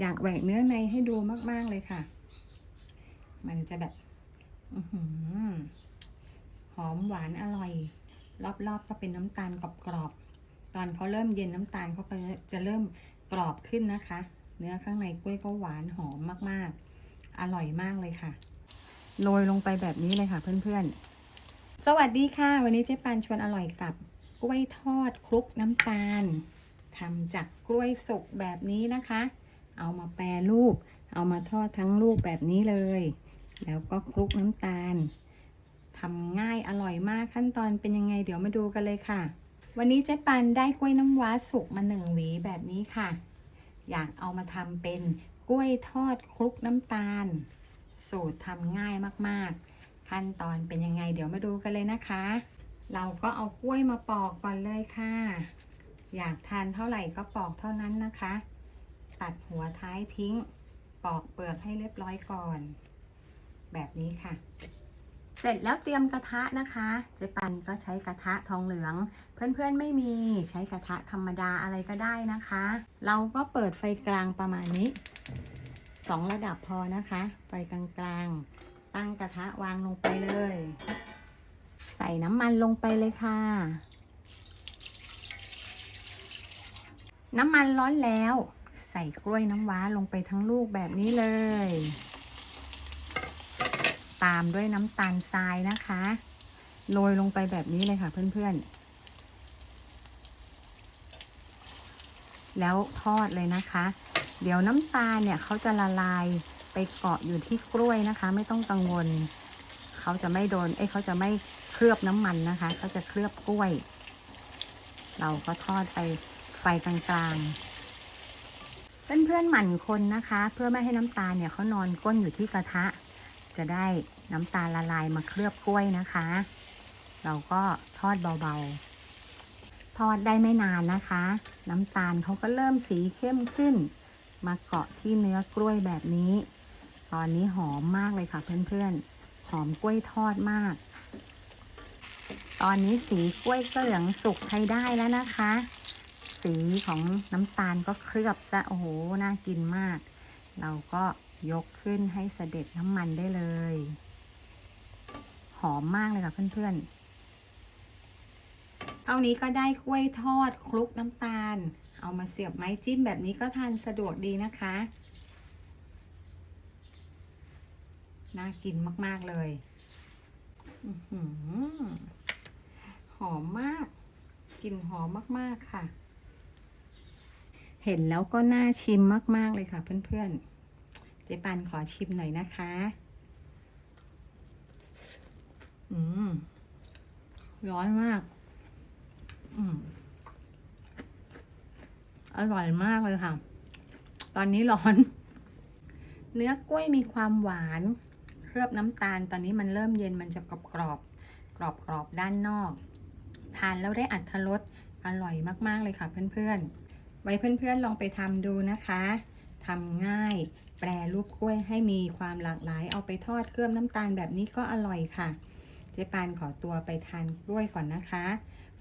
อยากแหวกเนื้อในให้ดูมาก ๆ เลยค่ะ มันจะแบบหอมหวานอร่อย รอบ ๆ ก็เป็นน้ำตาลกรอบๆ ตอนเขาเริ่มเย็นน้ำตาลเขาจะเริ่มกรอบขึ้นนะคะ เนื้อข้างในกล้วยก็หวานหอมมาก ๆ อร่อยมากเลยค่ะ โรยลงไปแบบนี้เลยค่ะ เพื่อน ๆ สวัสดีค่ะ วันนี้เจ๊ปานชวนอร่อยกับกล้วยทอดคลุกน้ำตาลทำจากกล้วยสุกแบบนี้นะคะ เอามาแปรรูป เอามาทอดทั้งลูกแบบนี้เลย แล้วก็คลุกน้ำตาลทำง่ายอร่อยมากขั้นตอนเป็นยังไงเดี๋ยวมาดูกันเลยค่ะ วันนี้เจ๊ปันได้กล้วยน้ำว้าสุกมาหนึ่งหวีแบบนี้ค่ะ อยากเอามาทำเป็นกล้วยทอดคลุกน้ำตาล สูตรทำง่ายมากๆ ขั้นตอนเป็นยังไงเดี๋ยวมาดูกันเลยนะคะ เราก็เอากล้วยมาปอกก่อนเลยค่ะ อยากทานเท่าไหร่ก็ปอกเท่านั้นนะคะ ตัดหัวท้ายทิ้ง ปอกเปลือกให้เรียบร้อยก่อน แบบนี้ค่ะ เสร็จแล้วเตรียมกระทะนะคะ เจ๊ปันก็ใช้กระทะทองเหลือง เพื่อนๆไม่มีใช้กระทะธรรมดาอะไรก็ได้นะคะ เราก็เปิดไฟกลางประมาณนี้สองระดับพอนะคะ ไฟกลางๆ ตั้งกระทะวางลงไปเลย ใส่น้ำมันลงไปเลยค่ะ น้ำมันร้อนแล้ว ใส่กล้วยน้ำว้าลงไปทั้งลูกแบบนี้เลย ตามด้วยน้ำตาลทรายนะคะ โรยลงไปแบบนี้เลยค่ะเพื่อนๆ แล้วทอดเลยนะคะ เดี๋ยวน้ำตาลเนี่ยเขาจะละลายไปเกาะอยู่ที่กล้วยนะคะ ไม่ต้องกังวล เขาจะไม่โดน เอ้ยเขาจะไม่เคลือบน้ำมันนะคะเขาจะเคลือบกล้วย เราก็ทอดไปไฟกลางๆ เพื่อนๆหมั่นคนนะคะ เพื่อไม่ให้น้ำตาลเนี่ยเขานอนก้นอยู่ที่กระทะ จะได้น้ำตาลละลายมาเคลือบกล้วยนะคะ เราก็ทอดเบาๆ ทอดได้ไม่นานนะคะ น้ำตาลเขาก็เริ่มสีเข้มขึ้น มาเกาะที่เนื้อกล้วยแบบนี้ ตอนนี้หอมมากเลยค่ะเพื่อนๆ หอมกล้วยทอดมาก ตอนนี้สีกล้วยก็เหลืองสุกใช้ได้แล้วนะคะ สีของน้ำตาลก็เคลือบจะโอ้โห น่ากินมาก เราก็ยกขึ้นให้เสด็จน้ำมันได้เลย หอมมากเลยค่ะเพื่อนๆเท่านี้ก็ได้กล้วยทอดคลุกน้ำตาล เอามาเสียบไม้จิ้มแบบนี้ก็ทานสะดวกดีนะคะ น่ากินมากๆเลยหอมมาก กลิ่นหอมมาก ๆ ค่ะ เห็นแล้วก็น่าชิมมาก ๆ เลยค่ะเพื่อนๆ เจ๊ปันขอชิมหน่อยนะคะ อืม ร้อนมาก อืม อร่อยมากเลยค่ะ ตอนนี้ร้อน เนื้อกล้วยมีความหวาน เคลือบน้ำตาล ตอนนี้มันเริ่มเย็นมันจะกรอบกรอบกรอบกรอบๆด้านนอก ทานแล้วได้อัตรสอร่อยมาก ๆ เลยค่ะเพื่อนๆ ไว้เพื่อนๆลองไปทำดูนะคะทำง่าย แปรรูปกล้วยให้มีความหลากหลาย เอาไปทอดเคลือบน้ำตาลแบบนี้ก็อร่อยค่ะ เจ๊ปานขอตัวไปทานกล้วยก่อนนะคะ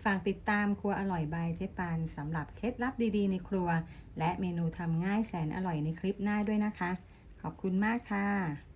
ฝากติดตามครัวอร่อยบายเจ๊ปานสำหรับเคล็ดลับดีๆ ในครัว และเมนูทำง่ายแสนอร่อยในคลิปหน้าด้วยนะคะ ขอบคุณมากค่ะ